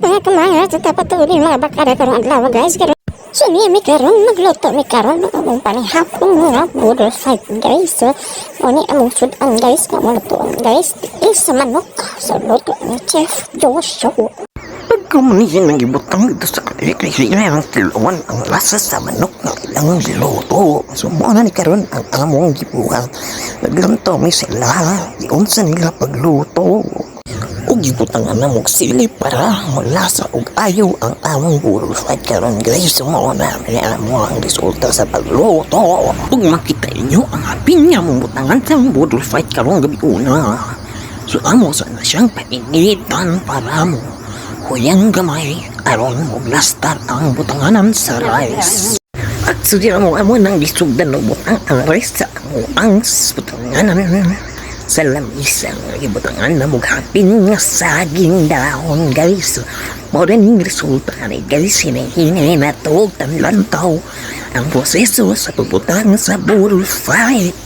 mga kamaya sa dapat tuloy mga bakara karong adlaw guys karon So niya may karon magluto may karon ng among panihapon nga noodle fight guys so o ni among sudan guys nga mga lutoan guys. Is sa manok sa luto ni Chef Joshua Pagkamunihin ng ibutang dito sa na ang tiluan ang lasa sa manok na ilang niluto. Sumuna ni karon ang among gibuhat. Naglantaw mi sila. Iunsa nila pagluto. Ug gibutang na mong sili para malasa ug ayaw ang among burol fight karon guys. Sumuna ni mo ang resulta sa pagluto. Ug makita inyo ang apin niya mong butangan sa burol fight karon gabi una. So amo sa na siyang painitan para mo Huyang gamay aron mo blastar ang butanganan sa rice. At sudira mo amo nang gisugdan ng butang ang rice sa ang butanganan. Sa lamisang ibutangan na mughapin nga saging dahon guys. Mo rin resulta ni guys hinahinay na tuog tanlantaw ang proseso sa pabutang sa burol fight.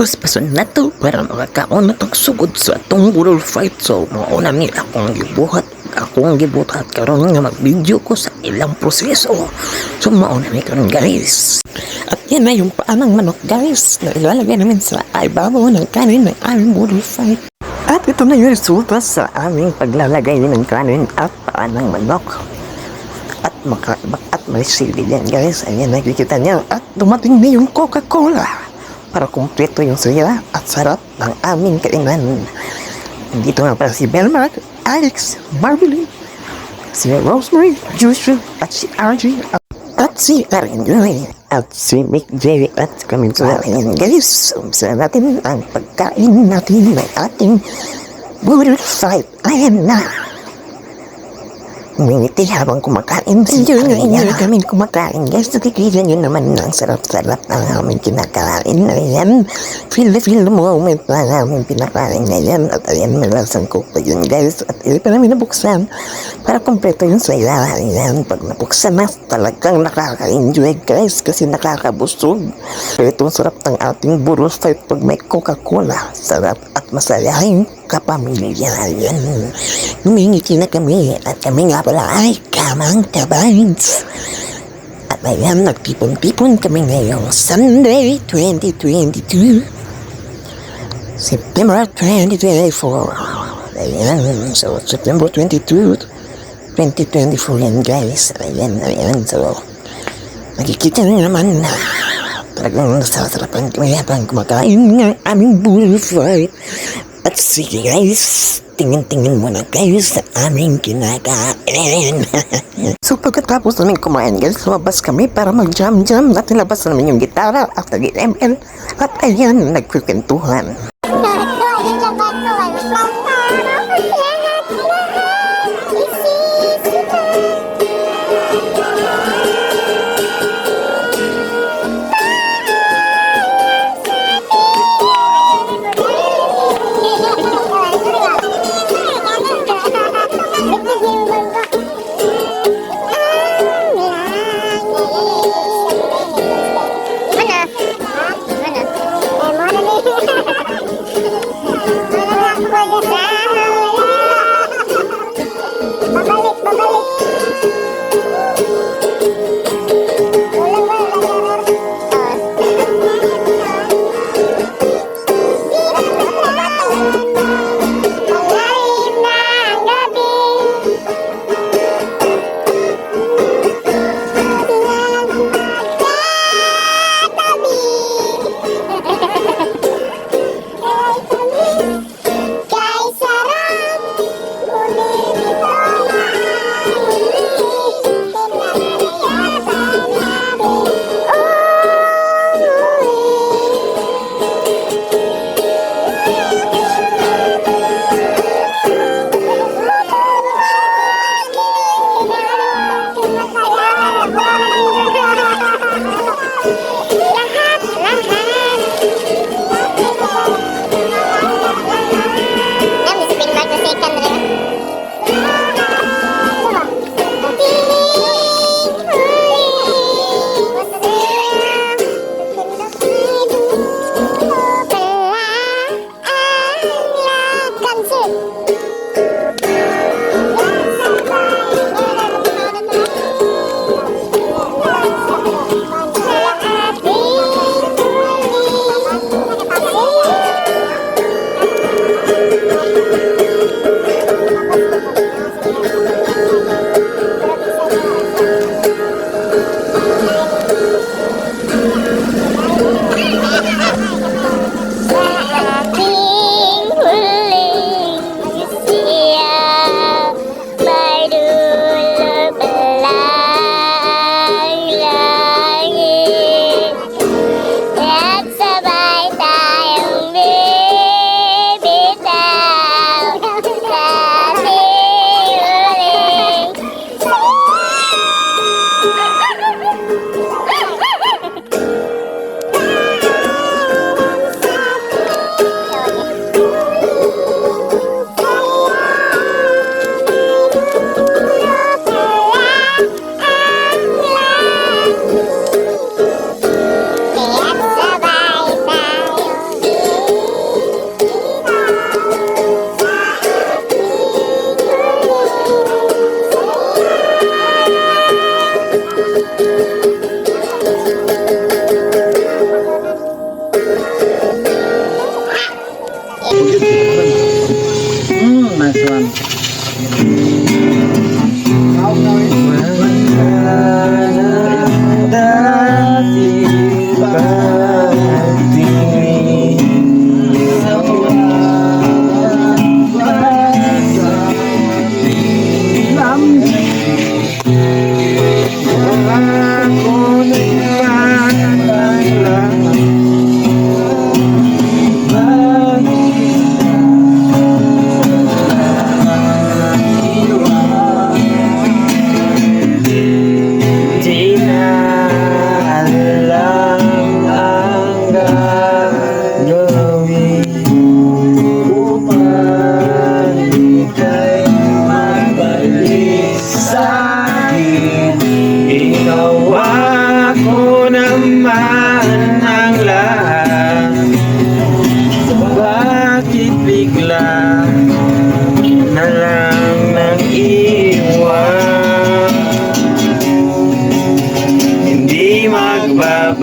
Paspason na to para makakaon na tong sugod sa atong burol so mauna mi akong gibuhat akong gibuhat karon nga mag-video ko sa ilang proseso. So mauna mi karon guys. At yan na yung paanang manok guys na ilalagay namin sa ibabaw ng kanin ng aming fight at ito na yung resulta sa aming paglalagay ng kanin at paanang manok. At maka at may sili yan guys. Ayan nakikita niyo. At dumating na yung Coca-Cola para kumpleto yung saya at sarap ng aming kainan. Dito nga para si Belmark, Alex, Marvelyn, si Rosemary, Joshua, at si RJ, at si Arinjoy, at si Mick Jerry, at kami sa amin. Guys, umsa natin ang pagkain natin ng ating Burger Fight. Ayan na! Umingiti habang kumakain. Yun yung inyo kami kumakain. Guys, nakikita nyo naman ang sarap-sarap ng aming kinakain. Ayan, feel the feel the moment na aming pinakain na yan. At ayan, malasang cook pa yun guys. At hindi pa namin nabuksan para kompleto yung saya. Ayan, pag nabuksan na, talagang nakaka-enjoy guys kasi nakakabusog. Pero itong sarap ng ating burros fight pag may Coca-Cola. Sarap at masayahin kapamilya yan. Humingiti na kami at kami nga pala ay kamang kabains. At ayan, nagtipon-tipon kami ngayong Sunday 2022. September 2024. Ayan, so September 22, 2024 yan guys. Ayan, ayan, so nakikita nyo naman na talagang nasasarapan kami habang kumakain ng aming bullfight. At sige guys, tingin-tingin muna kayo sa aming kinakain. so pagkatapos namin kumain guys, lumabas kami para mag-jam-jam at nilabas namin yung gitara at nag-ML. At ayan, nagkukwentuhan.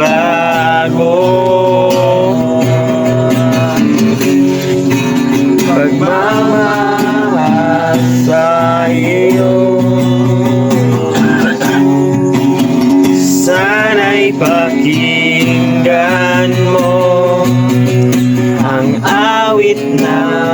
bago Pagmamahal sa iyo. Sana'y pakinggan mo Ang awit na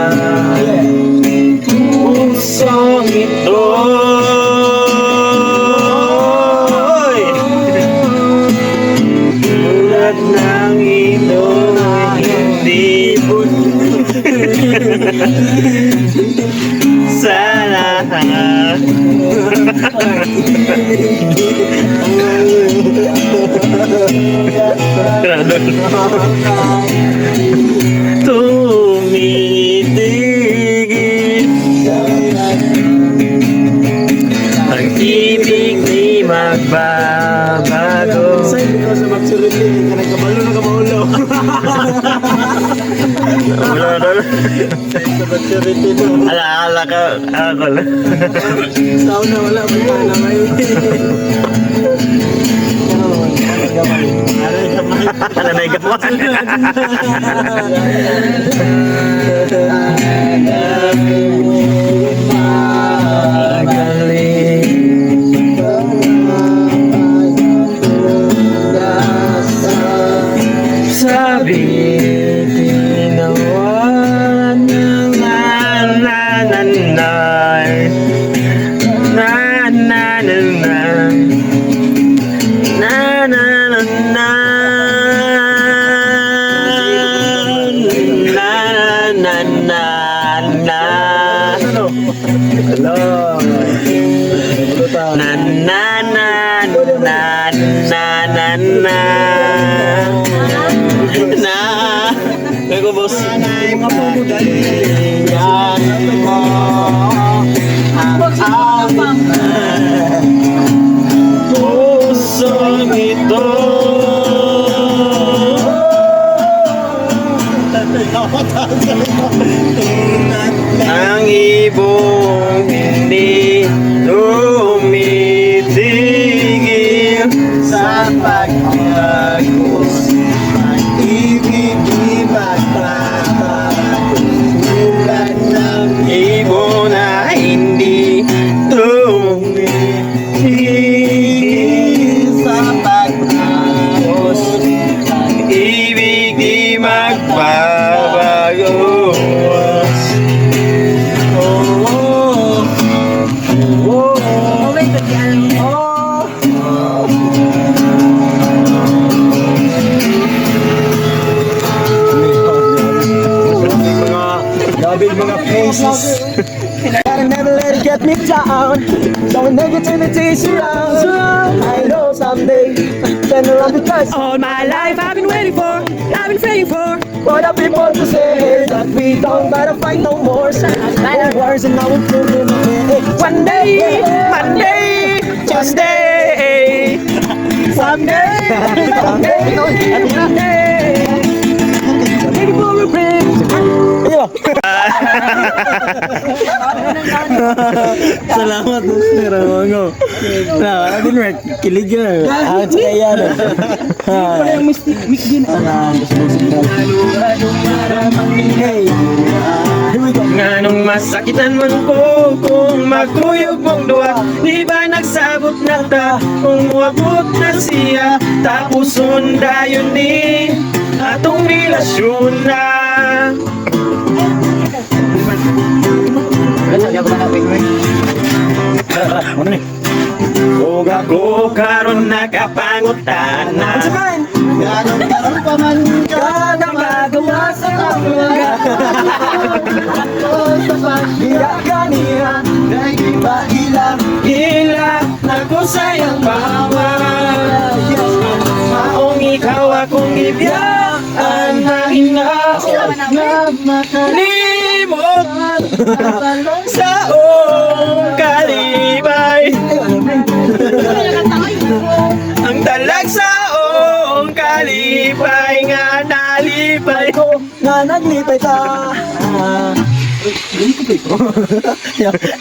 Ang ibig ni magbabago. Sa hindi ko sa maturity, ka nagkabalo Ala, ala ka Ako lang Sa una wala tayo na may. Aray gamay. Ano na igawan Na na na na na na na Na ko boss pumugalingan mo. Pusong ito Ang ibong hindi tumitigil Sa faces Gotta never let it get me down. Don't negativity surrounds I know someday Turn around because All my life I've been waiting for, I've been praying for. For the people to say That we don't gotta fight no more. No wars and proving it One day, Monday, Tuesday, Someday Someday Monday. Waiting for a Salamat Mr. Ramongo. Na, din Mark, kilig yun. Ah, tsaka yan. Ano yung mystic mic din? Ah, gusto mo signal. Hey, here we go. Nga nung masakitan man ko Kung magkuyog mong duwa Di ba nagsabot na ta Kung uabot na siya Tapos sunda yun ni Atong relasyon na Ano ni? Kung ako karon nakapangutana Sakain! Ganong tarong pa man ka na magawa sa kapulaga Sa paghiya kaniya Dahil di ba ilang Hila ako sayang bawal Maong ikaw akong ibiyaan na hinaot na makalimot sa ong kalibay. Ang talag sa ong kalibay nga nalibay. Ko nga naglipay ta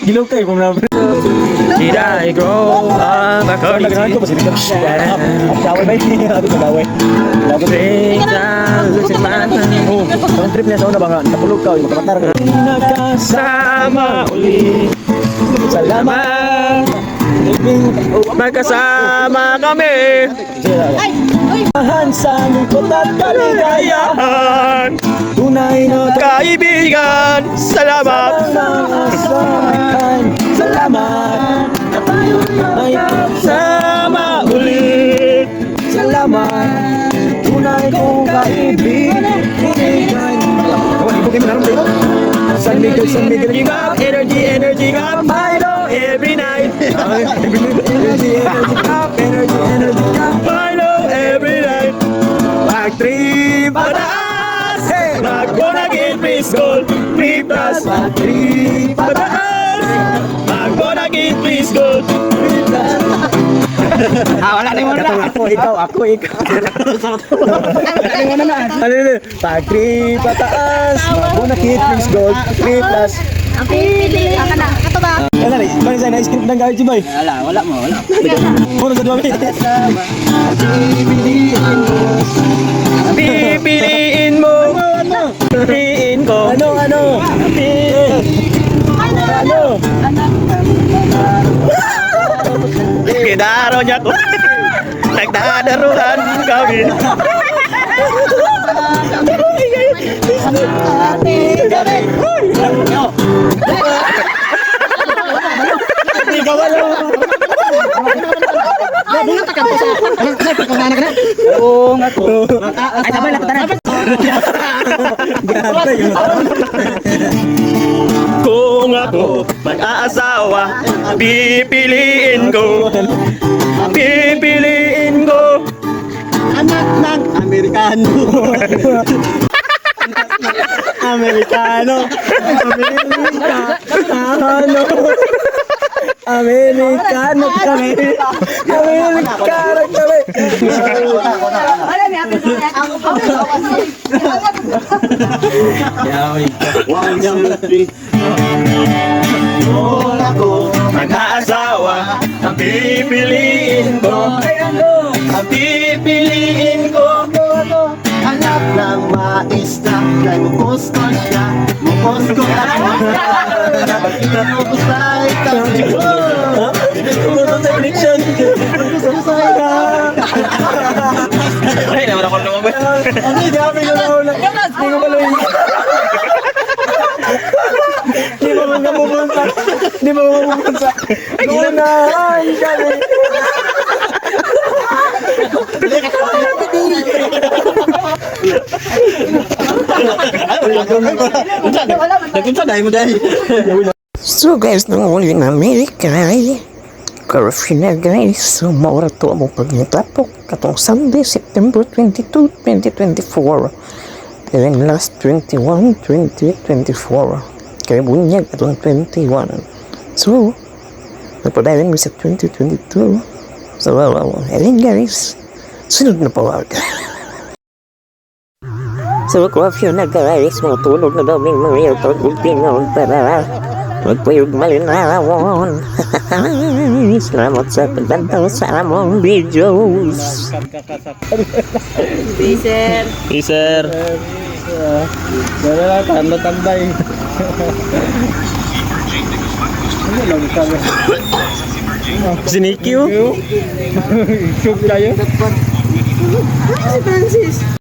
Gilaw kayo kung namin Did I grow up according to sila? Daway ba yun? Ano ba daway? Dapat Oh, ang trip niya sa una ba nga? Napulog ka, makamatar ka. Nakasama uli Salamat! Magkasama kami Mahan sa lungkot at kaligayahan Tunay na Kaibigan Salamat. Salamat. Salamat Ay, Sama ulit. Salamat. Tunay kong kaibig Kaibigan. Ibu kayo meron dito Energy cup, energy, energy cup Milo every night. Energy, energy cup, energy, energy cup. Trip, Pataas! Hey! Please gold 3 plus mag trip, Pataas! Mag-bonagin, please gold Ah, wala na mo na. Ako, ikaw, ako, ikaw. Wala mo na na. Ano yun? Pag trip pataas, muna hit, please gold, trip plus. Ang pipili. Ang kana. Kato ba? Ano na, bang sa na-script ng gawin si Boy? Wala, wala mo, wala. Muna sa dumi. Pipiliin mo Pipiliin ko Ano, ano? Ano? Gidaro niya ko Nagdadaruhan kami Yun. Kung ako. Mag-aasawa Pipiliin ko. Pipiliin ko. Amerikano. Amerikano. Amerikano. Amerikano kami. Amerikano kami. Kung ako mag-aasawa Ang pipiliin ko Ang pipiliin ko Hanap ng maista Kay mukos ko siya Mukos ko na Pag-inok sa ikaw Pumunta sa eleksyon. Ay, naman ako ba? Ang gabi ko na una. Hindi ko pala yun. Hindi mo mga pupunta. Hindi mo mga pupunta. Una, ay, gabi. So guys, nung uli na Amerika ay curfew na guys. So maura to ang pagnyatapok katong Sunday, September 22, 2024. Then last 21, 20, 24. Kaya bunyag atong 21. So, napadayan mo sa 2022. So, well, well. Ayun guys, sunod na pawag. So, curfew na guys, mga tulog na daw ng mga yaw ultimo para magpuyog malinawon. Salamat sa pagbantaw sa among videos. Hey, sir. Dala na, tanda tambay. Si Nicky, oh. Shoot kayo. Si Francis.